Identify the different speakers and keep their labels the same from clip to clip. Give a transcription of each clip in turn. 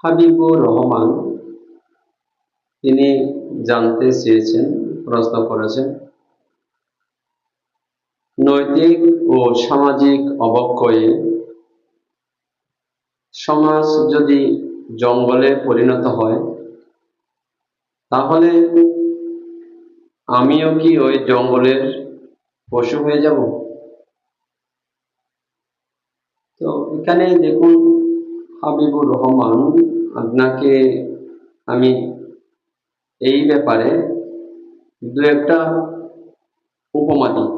Speaker 1: হাবিবুর রহমান। তিনি জানতে চেয়েছেন, প্রশ্ন করেছেন, নৈতিক ও সামাজিক অবক্ষয়ে সমাজ যদি জঙ্গলে পরিণত হয়, তাহলে আমিও কি ওই জঙ্গলের পশু হয়ে যাব? তো এখানে দেখুন হাবিবুর রহমান, আপনাকে আমি এই ব্যাপারে দু একটা উপমা দিই।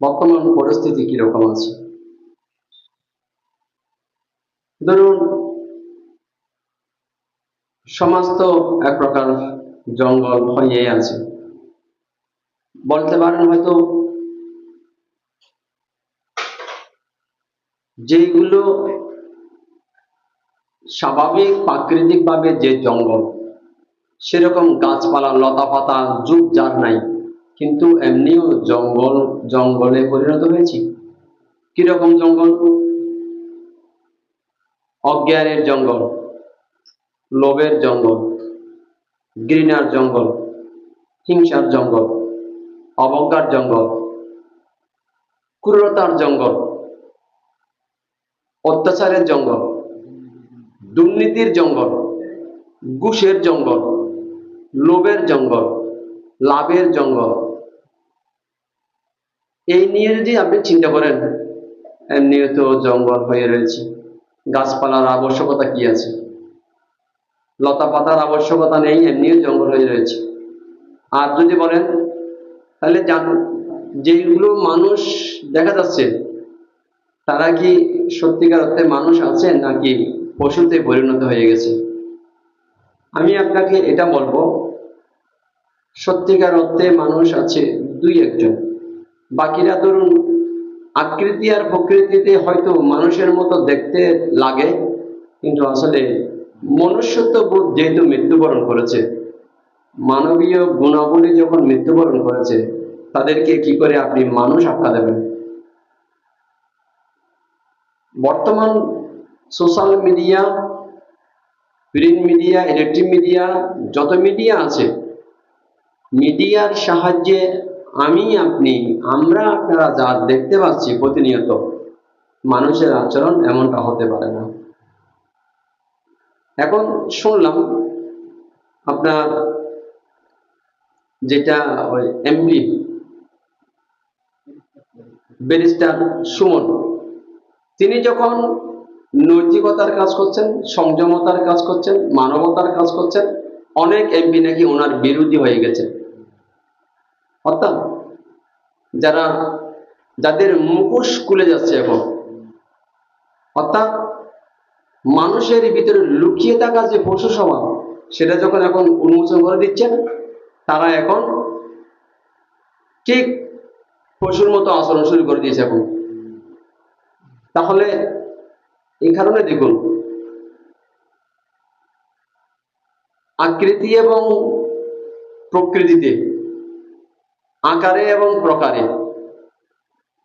Speaker 1: বর্তমান পরিস্থিতি কীরকম আছে? ধরুন, সমাজ তো এক প্রকার জঙ্গল হয়ে আছে। বলতে পারেন হয়তো যেগুলো স্বাভাবিক প্রাকৃতিকভাবে যে জঙ্গল, সেরকম গাছপালা লতা পাতা যুগ যার নাই, কিন্তু এমনিও জঙ্গল, জঙ্গলে পরিণত হয়েছি। কীরকম জঙ্গল? অজ্ঞানের জঙ্গল, লোভের জঙ্গল, ঘৃণার জঙ্গল, হিংসার জঙ্গল, অবজ্ঞার জঙ্গল, ক্রূরতার জঙ্গল, অত্যাচারের জঙ্গল। দুর্নীতির জঙ্গল, ঘুষের জঙ্গল, লোভের জঙ্গল, লাভের জঙ্গল। এই নিয়ে যদি আপনি চিন্তা করেন এমনিও তো জঙ্গল হয়ে রয়েছে। গাছপালার আবশ্যকতা কি আছে? লতা পাতার আবশ্যকতা নেই এমনিও জঙ্গল হয়ে রয়েছে। আর যদি বলেন, তাহলে যেগুলো মানুষ দেখা যাচ্ছে, তারা কি সত্যিকার অর্থে মানুষ আছে নাকি পশুতে পরিণত হয়ে গেছে। আমি আপনাকে এটা বলব, সত্যিকার অর্থে মানুষ আছে দুই একজন। বাকিরা ধরুন, আকৃতি আর প্রকৃতিতে হয়তো মানুষের মতো দেখতে লাগে, কিন্তু আসলে মনুষ্যত্ব বোধ যেহেতু মৃত্যুবরণ করেছে, মানবীয় গুণাবলী যখন মৃত্যুবরণ করেছে, তাদেরকে কি করে আপনি মানুষ আটকা দেবেন? বর্তমান social media print media electric media যত মিডিয়া আছে মিডিয়ার সাহায্যে আমি, আপনি, আমরা আপনারা যা দেখতে পাচ্ছি প্রতিনিয়ত, মানুষের আচরণ এমনটা হতে পারে না। এখন শুনলাম, আপনার যেটা ওই এমপি ব্যারিস্টার সুমন, তিনি যখন নৈতিকতার কাজ করছেন, সংযমতার কাজ করছেন, মানবতার কাজ করছেন, অনেক এমপি নাকি ওনার বিরোধী হয়ে গেছে অর্থাৎ যারা, যাদের মুখোশ খুলে যাচ্ছে এখন, অর্থাৎ মানুষের ভিতরে লুকিয়ে থাকা যে পশু স্বভাব, সেটা যখন এখন উন্মোচন করে দিচ্ছেন, তারা এখন ঠিক পশুর মতো আচরণ শুরু করে দিয়েছে এখন। তাহলে এই কারণে দেখুন, আকৃতি এবং প্রকৃতিতে, আকারে এবং প্রকারে,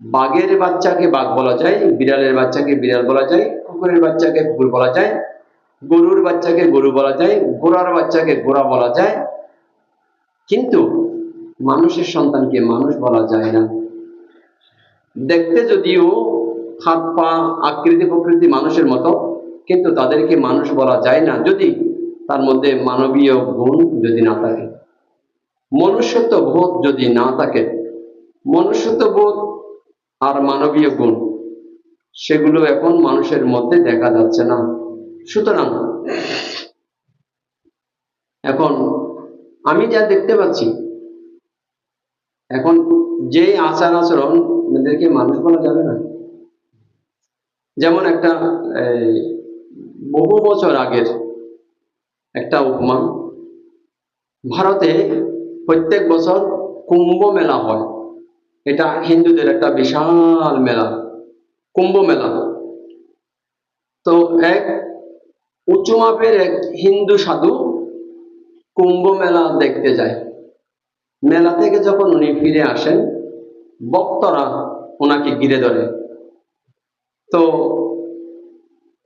Speaker 1: বাঘের বাচ্চাকে বাঘ বলা যায়, বিড়ালের বাচ্চাকে বিড়াল বলা যায়, কুকুরের বাচ্চাকে কুকুর বলা যায়, গরুর বাচ্চাকে গরু বলা যায় গোড়ার বাচ্চাকে গোড়া বলা যায়। কিন্তু মানুষের সন্তানকে মানুষ বলা যায় না। দেখতে যদিও হাত পা আকৃতি প্রকৃতি মানুষের মতো, কিন্তু তাদেরকে মানুষ বলা যায় না যদি তার মধ্যে মানবীয় গুণ যদি না থাকে। মনুষ্যত্ব বোধ যদি না থাকে মনুষ্যত্ব বোধ আর মানবীয় গুণ, সেগুলো এখন মানুষের মধ্যে দেখা যাচ্ছে না। সুতরাং এখন আমি যা দেখতে পাচ্ছি, এখন যে আচার আচরণ মানুষ বলা যাবে না। যেমন একটা বহু বছর আগের একটা উপমা, ভারতে প্রত্যেক বছর কুম্ভ মেলা হয়। এটা হিন্দুদের একটা বিশাল মেলা, কুম্ভ মেলা। তো এক উঁচু মাপের এক হিন্দু সাধু কুম্ভ মেলা দেখতে যায়। মেলা থেকে যখন উনি ফিরে আসেন বক্তরা ওনাকে ঘিরে ধরে। তো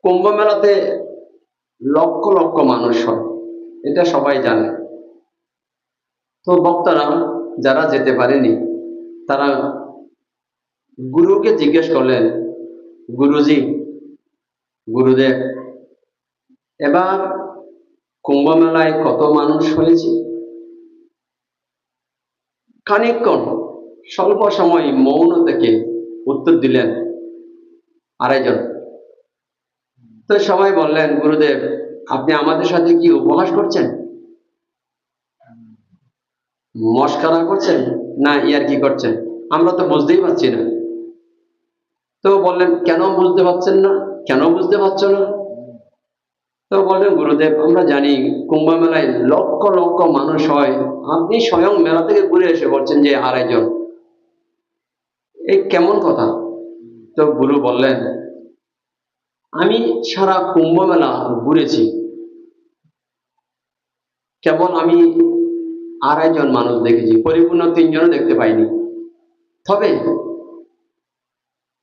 Speaker 1: কুম্ভ মেলাতে লক্ষ লক্ষ মানুষ হয়, এটা সবাই জানে। তো বক্তারা যারা যেতে পারেনি, তারা গুরুকে জিজ্ঞেস করলেন, গুরুজি, গুরুদেব, এবার কুম্ভ মেলায় কত মানুষ হয়েছে? খানিকক্ষণ, স্বল্প সময় মৌন থেকে উত্তর দিলেন আড়াইজন তো সবাই বললেন, গুরুদেব, আপনি আমাদের সাথে কি উপহাস করছেন? মস্কারা করছেন? না, ইয়ার কি করছেন? আমরা তো বুঝতেই পারছি না। তো বললেন, কেন বুঝতে পারছেন না? কেন বুঝতে পারছ না? তো বললেন, গুরুদেব, আমরা জানি কুম্ভ মেলায় লক্ষ লক্ষ মানুষ হয়। আপনি স্বয়ং মেলা থেকে ঘুরে এসে বলছেন যে আড়াইজন এই কেমন কথা? তো গুরু বললেন, আমি সারা কুম্ভ মেলা ঘুরেছি। কেবল আমি আড়াইজন মানুষ দেখেছি, পরিপূর্ণ তিনজনও দেখতে পাইনি। তবে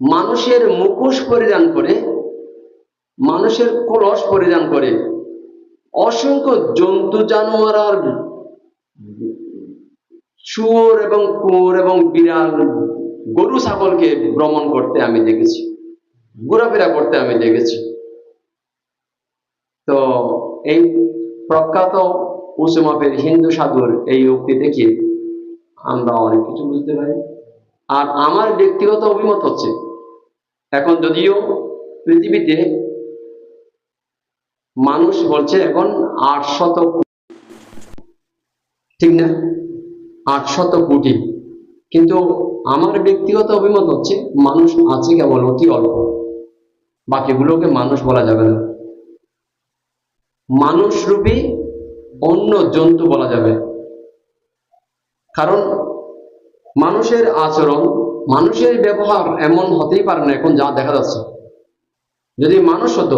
Speaker 1: মানুষের মুখোশ পরিধান করে, মানুষের কলস পরিধান করে, অসংখ্য জন্তু, জানোয়ার আর শুয়োর এবং কুয়োর এবং বিড়াল গরু ছাগলকে ভ্রমণ করতে আমি দেখেছি। ঘোরাফেরা করতে আমি দেখেছি। তো এই প্রখ্যাত উসুমাপের হিন্দু সাধুর এই উক্তি দেখে আমরা অনেক কিছু বুঝতে পারি। আর আমার ব্যক্তিগত অভিমত হচ্ছে, এখন যদিও পৃথিবীতে মানুষ বলছে এখন আটশত ঠিক না? আটশত কোটি। কিন্তু আমার ব্যক্তিগত অভিমত হচ্ছে, মানুষ আছে কেবল অতি অল্প। বাকিগুলোকে মানুষ বলা যাবে না। মানুষ রূপী অন্য জন্তু বলা যাবে। কারণ মানুষের আচরণ, মানুষের ব্যবহার এমন হতেই পারে না এখন যা দেখা যাচ্ছে। যদি মানুষ হতো,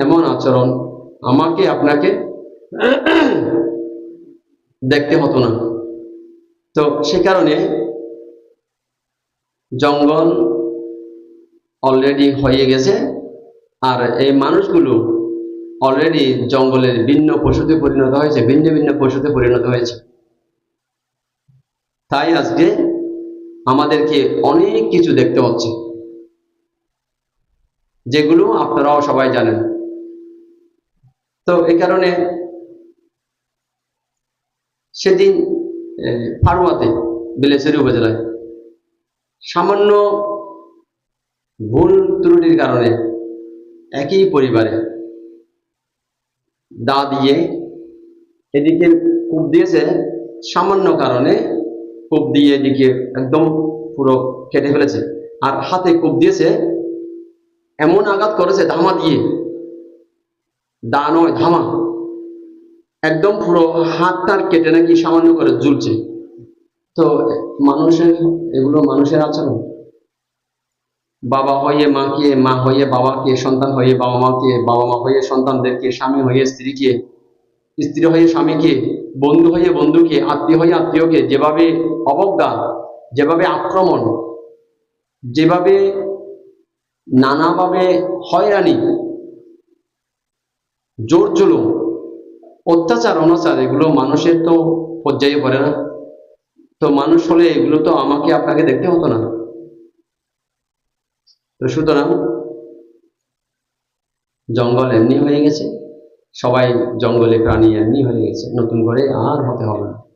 Speaker 1: এমন আচরণ আমাকে আপনাকে দেখতে হতো না। তো সে কারণে জঙ্গল অলরেডি হয়ে গেছে। আর এই মানুষগুলো অলরেডি জঙ্গলের ভিন্ন পশুতে পরিণত হয়েছে, ভিন্ন ভিন্ন পশুতে পরিণত হয়েছে। তাই আজকে আমাদেরকে অনেক কিছু দেখতে হচ্ছে, যেগুলো আপনারাও সবাই জানেন। তো এই কারণে সেদিন ফারুয়াতে, বিলেশ্বরী উপজেলায় সামান্য ভুল ত্রুটির কারণে একই পরিবারে দা দিয়ে এদিকে কূপ দিয়েছে, সামান্য কারণে কূপ দিয়ে এদিকে একদম পুরো কেটে ফেলেছে। আর হাতে কূপ দিয়েছে, এমন আঘাত করেছে, ধামা দিয়ে। দা নয়, ধামা। একদম পুরো হাত তার কেটে নাকি সামান্য করে ঝুলছে। তো মানুষের, এগুলো মানুষের আচরণ। বাবা হয়ে মাকে, মা হয়ে বাবাকে, সন্তান হয়ে বাবা মাকে, বাবা মা হয়ে সন্তানদেরকে, স্বামী হয়ে স্ত্রীকে, স্ত্রী হয়ে স্বামীকে, বন্ধু হয়ে বন্ধুকে, আত্মীয় হয়ে আত্মীয়কে, যেভাবে অবজ্ঞা, যেভাবে আক্রমণ, যেভাবে নানাভাবে হয়রানি, জোর জুলুম, অত্যাচার, অনাচার, এগুলো মানুষের তো পর্যায়ে পড়ে না। তো মানুষ হলে এগুলো তো আমাকে আপনাকে দেখতে হতো না। তো সুতরাং জঙ্গল এমনি হয়ে গেছে। সবাই জঙ্গলে প্রাণী এমনি হয়ে গেছে। নতুন করে আর হতে হবে না।